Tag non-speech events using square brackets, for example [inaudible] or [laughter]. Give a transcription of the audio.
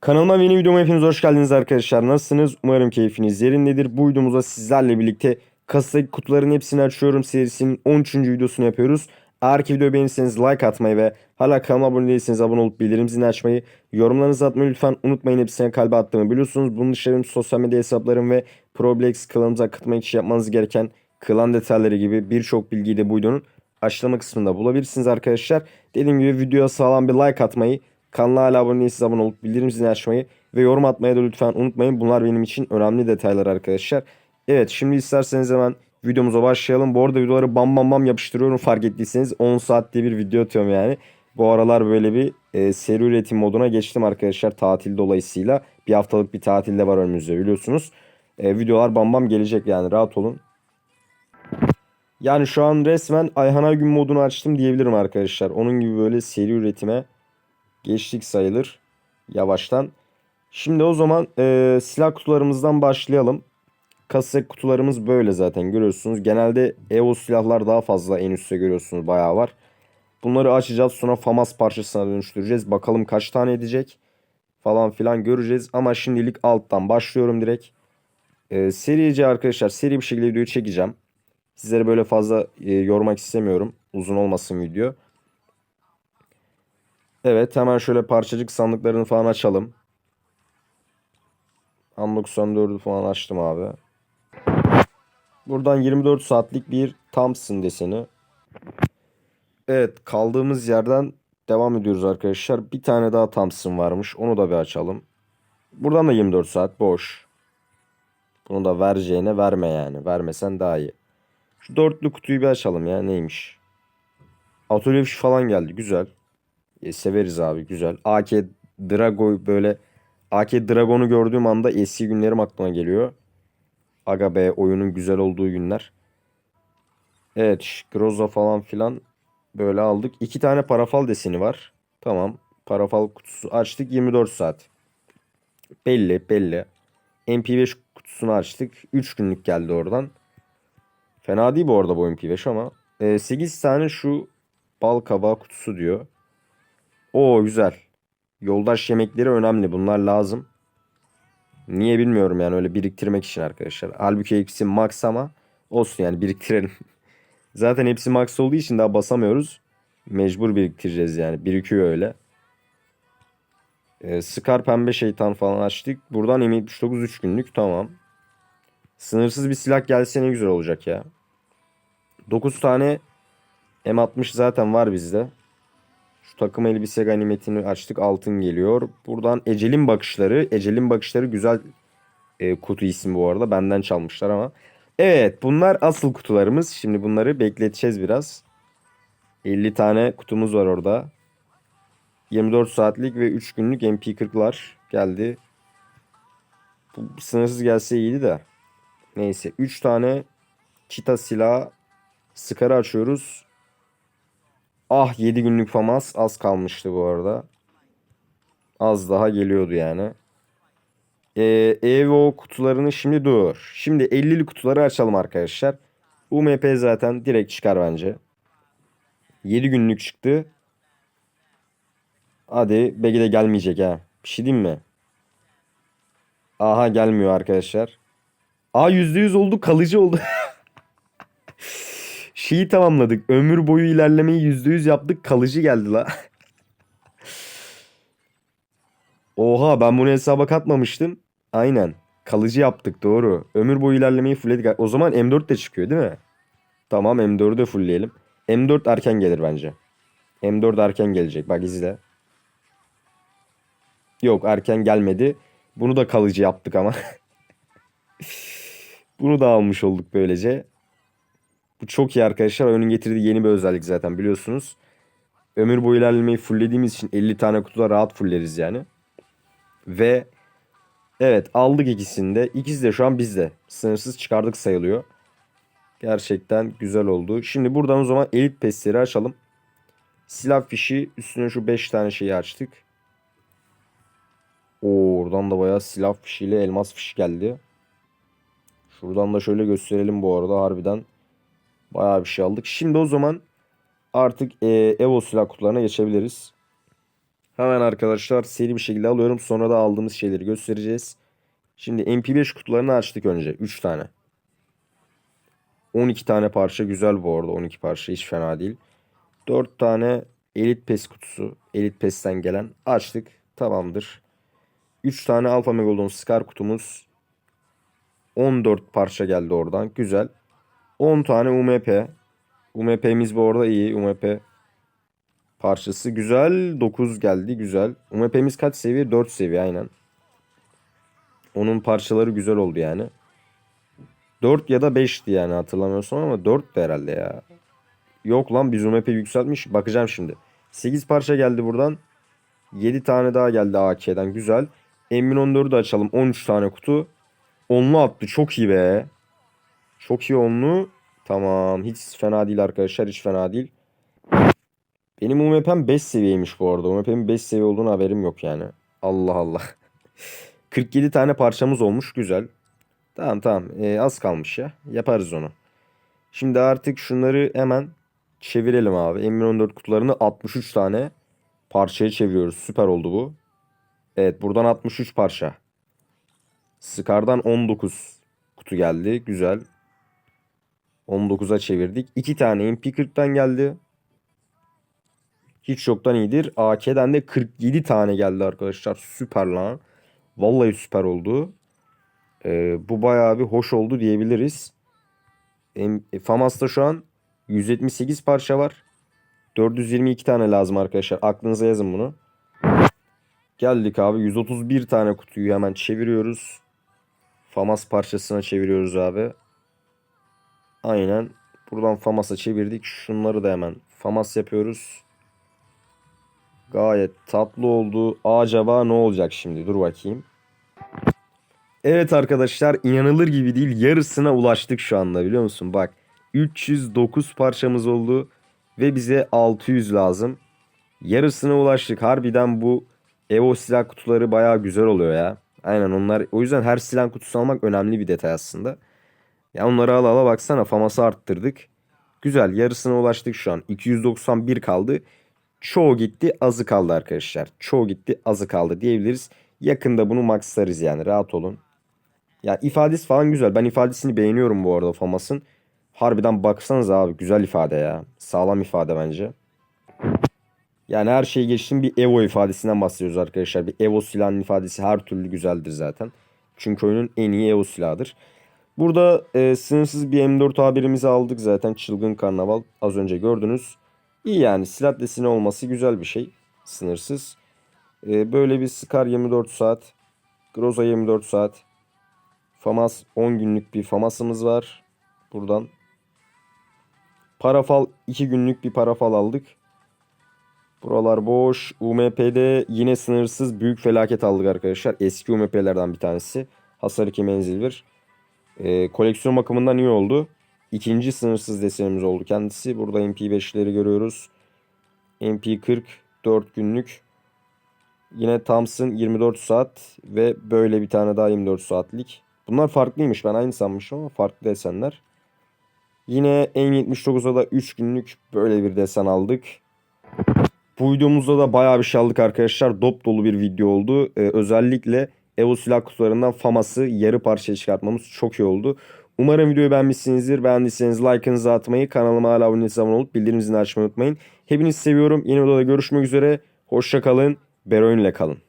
Kanalıma yeni videoma hepiniz hoş geldiniz arkadaşlar. Nasılsınız? Umarım keyfiniz yerindedir. Bu videomuzda sizlerle birlikte kasadaki kutuların hepsini açıyorum serisinin 13. videosunu yapıyoruz. Eğer ki videoyu beğenirseniz like atmayı ve hala kanalıma abone değilseniz abone olup bildirim zilini açmayı, yorumlarınızı atmayı lütfen unutmayın. Hepsine kalbe attığımı biliyorsunuz. Bunun dışında benim sosyal medya hesaplarım ve Problex klanımıza katılmak için yapmanız gereken klan detayları gibi birçok bilgiyi de bu videonun açıklama kısmında bulabilirsiniz arkadaşlar. Dediğim gibi videoya sağlam bir like atmayı, kanala hala abone değilseniz abone olup bildirim zilini açmayı ve yorum atmayı da lütfen unutmayın. Bunlar benim için önemli detaylar arkadaşlar. Evet şimdi isterseniz hemen videomuza başlayalım. Bu arada videoları bam bam bam yapıştırıyorum fark ettiyseniz 10 saatte bir video atıyorum yani. Bu aralar böyle bir e, seri üretim moduna geçtim arkadaşlar tatil dolayısıyla. Bir haftalık bir tatilde var önümüzde biliyorsunuz. E, videolar bam bam gelecek yani rahat olun. Yani şu an resmen Ayhan gün modunu açtım diyebilirim arkadaşlar. Onun gibi böyle seri üretime geçtik sayılır yavaştan. Şimdi o zaman e, silah kutularımızdan başlayalım. Kasa kutularımız böyle zaten görüyorsunuz. Genelde EVO silahlar daha fazla en üstte görüyorsunuz bayağı var. Bunları açacağız sonra FAMAS parçasına dönüştüreceğiz. Bakalım kaç tane edecek falan filan göreceğiz. Ama şimdilik alttan başlıyorum direkt. E, serice arkadaşlar seri bir şekilde videoyu çekeceğim. Sizleri böyle fazla e, yormak istemiyorum. Uzun olmasın video. Evet hemen şöyle parçacık sandıklarını falan açalım. Unlock 94'ü falan açtım abi. Buradan 24 saatlik bir Thompson deseni. Evet kaldığımız yerden devam ediyoruz arkadaşlar. Bir tane daha Thompson varmış. Onu da bir açalım. Buradan da 24 saat boş. Bunu da vereceğine verme yani. Vermesen daha iyi. Şu dörtlü kutuyu bir açalım ya neymiş. Atölye falan geldi güzel. E, severiz abi güzel. AK Drago böyle AK Dragon'u gördüğüm anda eski günlerim aklıma geliyor. Aga be oyunun güzel olduğu günler. Evet Groza falan filan böyle aldık. İki tane parafal deseni var. Tamam. Parafal kutusu açtık 24 saat. Belli belli. MP5 kutusunu açtık. 3 günlük geldi oradan. Fena değil bu arada bu MP5 ama. E, 8 tane şu bal kabağı kutusu diyor. Oo güzel. Yoldaş yemekleri önemli. Bunlar lazım. Niye bilmiyorum yani öyle biriktirmek için arkadaşlar. Halbuki hepsi max ama olsun yani biriktirelim. [laughs] Zaten hepsi max olduğu için daha basamıyoruz. Mecbur biriktireceğiz yani. Birikiyor öyle. Ee, Scar pembe şeytan falan açtık. Buradan M79 3 günlük tamam. Sınırsız bir silah gelse ne güzel olacak ya. 9 tane M60 zaten var bizde. Şu takım elbise ganimetini açtık. Altın geliyor. Buradan Ecel'in bakışları. Ecel'in bakışları güzel e, kutu isim bu arada. Benden çalmışlar ama. Evet bunlar asıl kutularımız. Şimdi bunları bekleteceğiz biraz. 50 tane kutumuz var orada. 24 saatlik ve 3 günlük MP40'lar geldi. Bu sınırsız gelse iyiydi de. Neyse 3 tane çita silah Scar'ı açıyoruz. Ah 7 günlük famas az kalmıştı bu arada. Az daha geliyordu yani. Ee, Evo kutularını şimdi dur. Şimdi 50'li kutuları açalım arkadaşlar. UMP zaten direkt çıkar bence. 7 günlük çıktı. Hadi belki de gelmeyecek ha. Bir şey diyeyim mi? Aha gelmiyor arkadaşlar. Aa %100 oldu kalıcı oldu. [laughs] Şeyi tamamladık. Ömür boyu ilerlemeyi %100 yaptık. Kalıcı geldi la. [laughs] Oha ben bunu hesaba katmamıştım. Aynen. Kalıcı yaptık doğru. Ömür boyu ilerlemeyi fullledik. O zaman M4 de çıkıyor değil mi? Tamam M4'ü de fullleyelim. M4 erken gelir bence. M4 erken gelecek. Bak izle. Yok erken gelmedi. Bunu da kalıcı yaptık ama. [laughs] Bunu da almış olduk böylece. Bu çok iyi arkadaşlar. Oyunun getirdiği yeni bir özellik zaten biliyorsunuz. Ömür boyu ilerlemeyi fulllediğimiz için 50 tane kutuda rahat fulleriz yani. Ve evet aldık ikisini de. İkisi de şu an bizde. Sınırsız çıkardık sayılıyor. Gerçekten güzel oldu. Şimdi buradan o zaman elit pesleri açalım. Silah fişi üstüne şu 5 tane şeyi açtık. Oradan da bayağı silah fişiyle elmas fişi geldi. Şuradan da şöyle gösterelim bu arada harbiden. Bayağı bir şey aldık. Şimdi o zaman artık e, Evo silah kutularına geçebiliriz. Hemen arkadaşlar seri bir şekilde alıyorum. Sonra da aldığımız şeyleri göstereceğiz. Şimdi MP5 kutularını açtık önce. 3 tane. 12 tane parça güzel bu arada. 12 parça hiç fena değil. 4 tane Elite Pes kutusu. Elite Pes'ten gelen. Açtık. Tamamdır. 3 tane Alpha Megalodon Scar kutumuz. 14 parça geldi oradan. Güzel. 10 tane UMP. UMP'miz bu arada iyi. UMP parçası güzel. 9 geldi. Güzel. UMP'miz kaç seviye? 4 seviye aynen. Onun parçaları güzel oldu yani. 4 ya da 5'ti yani hatırlamıyorsam ama 4 de herhalde ya. Yok lan biz UMP yükseltmiş. Bakacağım şimdi. 8 parça geldi buradan. 7 tane daha geldi AK'den. Güzel. M14'ü de açalım. 13 tane kutu. Onlu attı. Çok iyi be. Çok iyi onlu. Tamam. Hiç fena değil arkadaşlar. Hiç fena değil. Benim UMP'm 5 seviyeymiş bu arada. UMP'min 5 seviye olduğunu haberim yok yani. Allah Allah. [laughs] 47 tane parçamız olmuş. Güzel. Tamam tamam. Ee, az kalmış ya. Yaparız onu. Şimdi artık şunları hemen çevirelim abi. M14 kutularını 63 tane parçaya çeviriyoruz. Süper oldu bu. Evet buradan 63 parça. Scar'dan 19 kutu geldi. Güzel. 19'a çevirdik. 2 tane MP40'tan geldi. Hiç yoktan iyidir. AK'den de 47 tane geldi arkadaşlar. Süper lan. Vallahi süper oldu. Ee, bu bayağı bir hoş oldu diyebiliriz. E, Famas'ta şu an 178 parça var. 422 tane lazım arkadaşlar. Aklınıza yazın bunu. Geldik abi. 131 tane kutuyu hemen çeviriyoruz. Famas parçasına çeviriyoruz abi. Aynen. Buradan Famas'a çevirdik. Şunları da hemen Famas yapıyoruz. Gayet tatlı oldu. Acaba ne olacak şimdi? Dur bakayım. Evet arkadaşlar inanılır gibi değil. Yarısına ulaştık şu anda biliyor musun? Bak 309 parçamız oldu ve bize 600 lazım. Yarısına ulaştık. Harbiden bu Evo silah kutuları bayağı güzel oluyor ya. Aynen onlar. O yüzden her silah kutusu almak önemli bir detay aslında. Ya onları ala ala baksana faması arttırdık. Güzel yarısına ulaştık şu an. 291 kaldı. Çoğu gitti azı kaldı arkadaşlar. Çoğu gitti azı kaldı diyebiliriz. Yakında bunu maxlarız yani rahat olun. Ya ifadesi falan güzel. Ben ifadesini beğeniyorum bu arada Famas'ın. Harbiden baksanız abi güzel ifade ya. Sağlam ifade bence. Yani her şeyi geçtim bir Evo ifadesinden bahsediyoruz arkadaşlar. Bir Evo silahının ifadesi her türlü güzeldir zaten. Çünkü oyunun en iyi Evo silahıdır. Burada e, sınırsız bir M4 haberimizi aldık zaten. Çılgın Karnaval az önce gördünüz. İyi yani silah desini olması güzel bir şey. Sınırsız. E, böyle bir Scar 24 saat. Groza 24 saat. FAMAS 10 günlük bir FAMAS'ımız var. Buradan. Parafal 2 günlük bir parafal aldık. Buralar boş. UMP'de yine sınırsız büyük felaket aldık arkadaşlar. Eski UMP'lerden bir tanesi. Hasar 2 menzil 1. E, koleksiyon bakımından iyi oldu. İkinci sınırsız desenimiz oldu kendisi. Burada MP5'leri görüyoruz. MP40 4 günlük. Yine Thompson 24 saat ve böyle bir tane daha 24 saatlik. Bunlar farklıymış. Ben aynı sanmışım ama farklı desenler. Yine M79'a da 3 günlük böyle bir desen aldık. Bu videomuzda da bayağı bir şey aldık arkadaşlar. Dop dolu bir video oldu. Ee, özellikle Evo silah kutularından FAMAS'ı yarı parçaya çıkartmamız çok iyi oldu. Umarım videoyu beğenmişsinizdir. Beğendiyseniz like'ınızı atmayı, kanalıma hala abone abone olup bildirim zilini açmayı unutmayın. Hepinizi seviyorum. Yeni videoda görüşmek üzere. Hoşça kalın. Beroyun ile kalın.